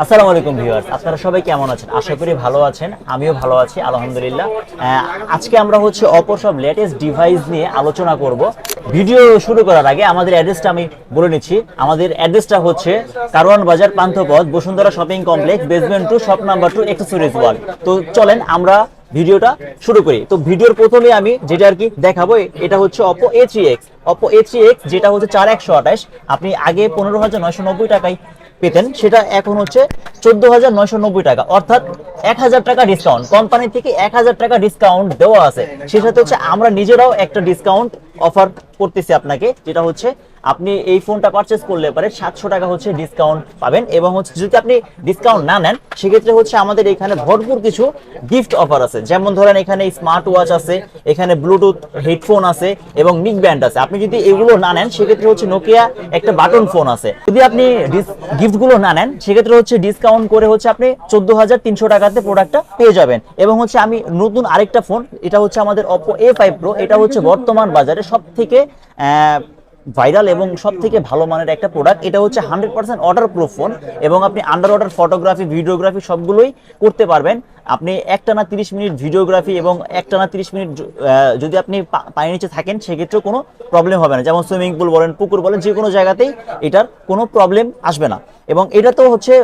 আসসালামু আলাইকুম ভিউয়ার্স, আপনারা সবাই কেমন আছেন? আশা করি ভালো আছেন, আমিও ভালো আছি, আলহামদুলিল্লাহ। আজকে আমরা হচ্ছে অপর সব লেটেস্ট ডিভাইস নিয়ে আলোচনা করব। ভিডিও শুরু করার আগে আমাদের অ্যাড্রেসটা আমি বলে নিচ্ছি। আমাদের অ্যাড্রেসটা হচ্ছে Karwan Bazar Panthapath, Bashundhara shopping complex basement two shop number two accessories world তো চলেন আমরা ভিডিওটা শুরু করি। তো ভিডিওর প্রথমে আমি যেটা আর কি দেখাবো, এটা হচ্ছে Oppo A three X Oppo A three X যেটা হচ্ছে চার একশো আঠাশ। আপনি আগে পনেরো হাজার নয়শো নব্বই টাকায় পেতেন, সেটা এখন হচ্ছে চোদ্দ হাজার নয়শো নব্বই টাকা। অর্থাৎ এক হাজার টাকা ডিসকাউন্ট কোম্পানি থেকে এক হাজার টাকা ডিসকাউন্ট দেওয়া আছে। সেটা হচ্ছে আমরা নিজেরাও একটা ডিসকাউন্ট অফার করতেছি আপনাকে, যেটা হচ্ছে আপনি এই ফোনটা পারচেস করলে পারে সাতশো টাকা হচ্ছে ডিসকাউন্ট পাবেন এবং হচ্ছে যদি আপনি ডিসকাউন্ট না নেন, সেক্ষেত্রে হচ্ছে আমাদের এখানে ভরপুর কিছু গিফট অফার আছে। যেমন ধরেন এখানে স্মার্ট ওয়াচ আছে, এখানে ব্লুটুথ হেডফোন আছে এবং নিক ব্যান্ড আছে। আপনি যদি এগুলো না নেন, সেক্ষেত্রে হচ্ছে নোকিয়া একটা বাটন ফোন আছে। যদি আপনি গিফটগুলো না নেন, সেক্ষেত্রে হচ্ছে ডিসকাউন্ট করে হচ্ছে আপনি চোদ্দ হাজার তিনশো টাকাতে প্রোডাক্টটা পেয়ে যাবেন। এবং হচ্ছে আমি নতুন আরেকটা ফোন এটা হচ্ছে আমাদের অপো এ ফাইভ প্রো এটা হচ্ছে বর্তমান বাজারে সব থেকে ভাইরাল এবং সব থেকে ভালো মানের একটা প্রোডাক্ট এটা হচ্ছে hundred percent order proof phone এবং আপনি আন্ডার অর্ডার ফটোগ্রাফি ভিডিওগ্রাফি সবগুলোই করতে পারবেন। আপনি একটানা তিরিশ মিনিট ভিডিওগ্রাফি এবং একটানা তিরিশ মিনিট যদি আপনি পায়ের নিচে থাকেন, সেক্ষেত্রেও কোনো প্রবলেম হবে না। যেমন সুইমিং পুল বলেন, পুকুর বলেন, যে কোনো জায়গাতেই এটার কোনো প্রবলেম আসবে না। এবং এটা তো হচ্ছে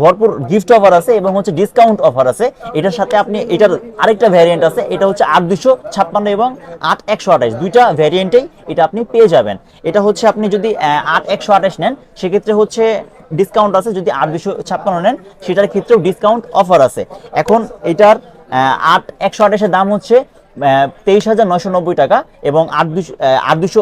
ভরপুর গিফট অফার আছে এবং হচ্ছে ডিসকাউন্ট অফার আছে। এটার সাথে আপনি, এটার আরেকটা ভ্যারিয়েন্ট আছে। এটা হচ্ছে আট দুশো ছাপ্পান্ন এবং আট একশো আঠাশ। দুইটা ভ্যারিয়েন্টেই এটা আপনি পেয়ে যাবেন। এটা হচ্ছে আপনি যদি আট একশো আঠাশ নেন, সেক্ষেত্রে হচ্ছে ডিসকাউন্ট আছে, যদি আট দুশো ছাপ্পান্ন নেন, সেটার ক্ষেত্রেও ডিসকাউন্ট অফার আছে। এখন এটার আট, একশো আঠাশের দাম হচ্ছে তেইশ হাজার নয়শো নব্বই টাকা এবং আট দুশো আট দুশো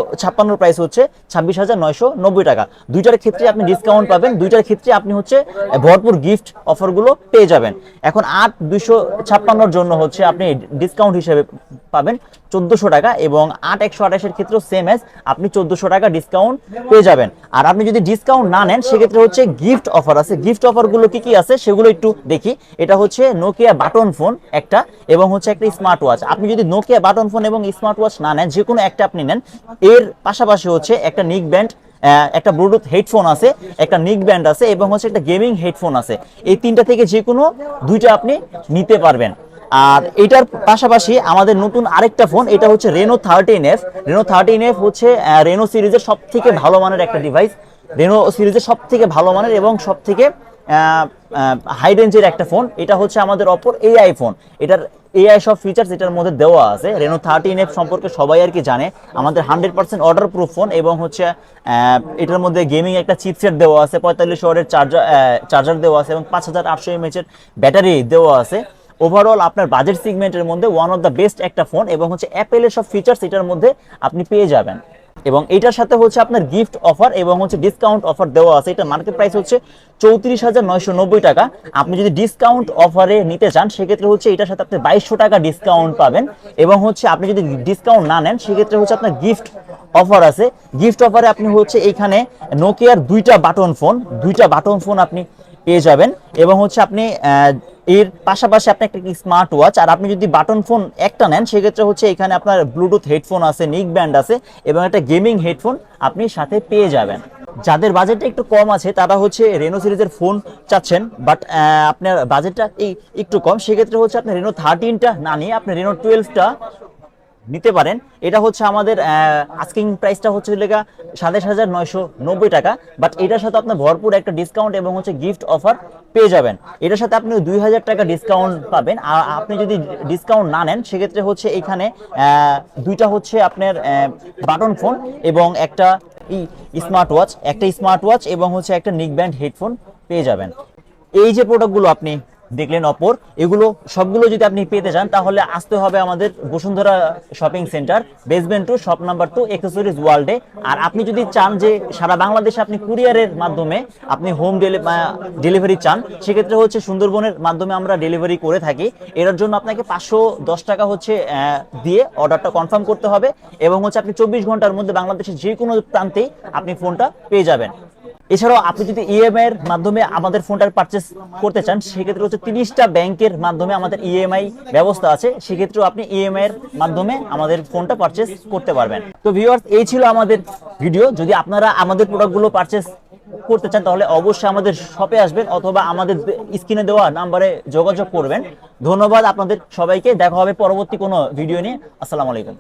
প্রাইস হচ্ছে ছাব্বিশ হাজার নয়শো নব্বই টাকা। দুইটার ক্ষেত্রে আপনি ডিসকাউন্ট পাবেন, দুইটার ক্ষেত্রে আপনি হচ্ছে ভরপুর গিফট অফারগুলো পেয়ে যাবেন। এখন আট দুশো ছাপ্পান্নর জন্য হচ্ছে আপনি ডিসকাউন্ট হিসেবে পাবেন চোদ্দোশো টাকা এবং আট একশো আঠাশের ক্ষেত্রেও সেম এস আপনি চোদ্দোশো টাকা ডিসকাউন্ট পেয়ে যাবেন। আর আপনি যদি ডিসকাউন্ট না নেন, সেক্ষেত্রে হচ্ছে গিফট অফার আছে। গিফট অফারগুলো কি কি আছে, সেগুলো একটু দেখি। এটা হচ্ছে নোকিয়া বাটন ফোন একটা এবং হচ্ছে একটা স্মার্ট ওয়াচ আপনি যদি নোকিয়া বাটন ফোন এবং স্মার্ট ওয়াচ না নেন যে কোনো একটা আপনি নেন। এর পাশাপাশি হচ্ছে একটা নিক ব্যান্ড একটা ব্লুটুথ হেডফোন আছে, একটা নিক ব্যান্ড আছে এবং হচ্ছে একটা গেমিং হেডফোন আছে। এই তিনটা থেকে যে কোনো দুইটা আপনি নিতে পারবেন। আর এটার পাশাপাশি আমাদের নতুন আরেকটা ফোন এটা হচ্ছে Reno thirteen F Reno thirteen F হচ্ছে রেনো সিরিজের সব থেকে ভালো মানের একটা ডিভাইস রেনো সিরিজের সব থেকে ভালো মানের এবং সব থেকে হাই রেঞ্জের একটা ফোন এটা হচ্ছে আমাদের অপর এআই ফোন এটার এআই সব ফিচার্স এটার মধ্যে দেওয়া আছে। রেনো থার্টিন এফ সম্পর্কে সবাই আর কি জানে। আমাদের hundred percent order proof phone এবং হচ্ছে এটার মধ্যে গেমিং একটা চিপসেট দেওয়া আছে, পঁয়তাল্লিশ ওয়ার্ডের চার্জার চার্জার দেওয়া আছে এবং পাঁচ হাজার আটশো এমএচের ব্যাটারি দেওয়া আছে। ওভারঅল আপনার বাজেট সিগমেন্টের মধ্যে ওয়ান অফ দ্য বেস্ট একটা ফোন এবং হচ্ছে অ্যাপেলের সব ফিচার্স এটার মধ্যে আপনি পেয়ে যাবেন। এবং এটার সাথে হচ্ছে আপনার গিফট অফার এবং হচ্ছে ডিসকাউন্ট অফার দেওয়া আছে। এটা মার্কেট প্রাইস হচ্ছে চৌত্রিশ হাজার নয়শো নব্বই টাকা। আপনি যদি ডিসকাউন্ট অফারে নিতে চান, সেক্ষেত্রে হচ্ছে এটার সাথে আপনি বাইশশো টাকা ডিসকাউন্ট পাবেন এবং হচ্ছে আপনি যদি ডিসকাউন্ট না নেন, সেক্ষেত্রে হচ্ছে আপনার গিফট অফার আছে। গিফট অফারে আপনি হচ্ছে এখানে নোকিয়ার দুইটা বাটন ফোন দুইটা বাটন ফোন আপনি পেয়ে যাবেন এবং হচ্ছে আপনি এর পাশাপাশি আপনি একটা স্মার্ট ওয়াচ আর আপনি যদি বাটন ফোন একটা নেন, সেক্ষেত্রে হচ্ছে এখানে আপনার ব্লুটুথ হেডফোন আছে নিক ব্যান্ড আছে, এবং একটা গেমিং হেডফোন আপনি সাথে পেয়ে যাবেন। যাদের বাজেটটা একটু কম আছে, তারা হচ্ছে রেনো সিরিজের ফোন চাচ্ছেন বাট আপনার বাজেটটা এই একটু কম, সেক্ষেত্রে হচ্ছে আপনি রেনো থার্টিনটা না নিয়ে, আপনি রেনো টুয়েলভটা নিতে পারেন। এটা হচ্ছে আমাদের আস্কিং প্রাইসটা হচ্ছে লেগা সাতাশ হাজার নয়শো নব্বই টাকা। বাট এটার সাথে আপনার ভরপুর একটা ডিসকাউন্ট এবং হচ্ছে গিফট অফার পেয়ে যাবেন। এটার সাথে আপনি দুই হাজার টাকা ডিসকাউন্ট পাবেন। আর আপনি যদি ডিসকাউন্ট না নেন, সেক্ষেত্রে হচ্ছে এখানে দুইটা হচ্ছে আপনার বাটন ফোন এবং একটা স্মার্ট ওয়াচ একটা স্মার্ট ওয়াচ এবং হচ্ছে একটা নিক ব্যান্ড হেডফোন পেয়ে যাবেন। এই যে প্রোডাক্টগুলো আপনি দেখলেন অপর, এগুলো সবগুলো যদি আপনি পেতে চান, তাহলে আসতে হবে আমাদের Bashundhara shopping center basement two shop number two accessories ওয়ার্ল্ডে আর আপনি যদি চান যে সারা বাংলাদেশে আপনি কুরিয়ারের মাধ্যমে আপনি হোম ডেলিভারি চান, সেক্ষেত্রে হচ্ছে সুন্দরবনের মাধ্যমে আমরা ডেলিভারি করে থাকি। এর জন্য আপনাকে পাঁচশো দশ টাকা হচ্ছে দিয়ে অর্ডারটা কনফার্ম করতে হবে। এবং হচ্ছে আপনি চব্বিশ ঘণ্টার মধ্যে বাংলাদেশের যে কোনো প্রান্তেই আপনি ফোনটা পেয়ে যাবেন। এছাড়াও আপনি যদি ইএমআই এর মাধ্যমে আমাদের ফোনটা পারচেস করতে চান, সেক্ষেত্রে হচ্ছে তিরিশটা ব্যাংকের মাধ্যমে আমাদের ইএমআই ব্যবস্থা আছে। সেক্ষেত্রেও আপনি ইএমআই এর মাধ্যমে আমাদের ফোনটা পারচেস করতে পারবেন। তো ভিউয়ার্স এই ছিল আমাদের ভিডিও যদি আপনারা আমাদের প্রোডাক্টগুলো পারচেস করতে চান, তাহলে অবশ্যই আমাদের শপে আসবেন অথবা আমাদের স্ক্রিনে দেওয়া নাম্বারে যোগাযোগ করবেন। ধন্যবাদ আপনাদের সবাইকে। দেখা হবে পরবর্তী কোনো ভিডিও নিয়ে। আসসালামু আলাইকুম।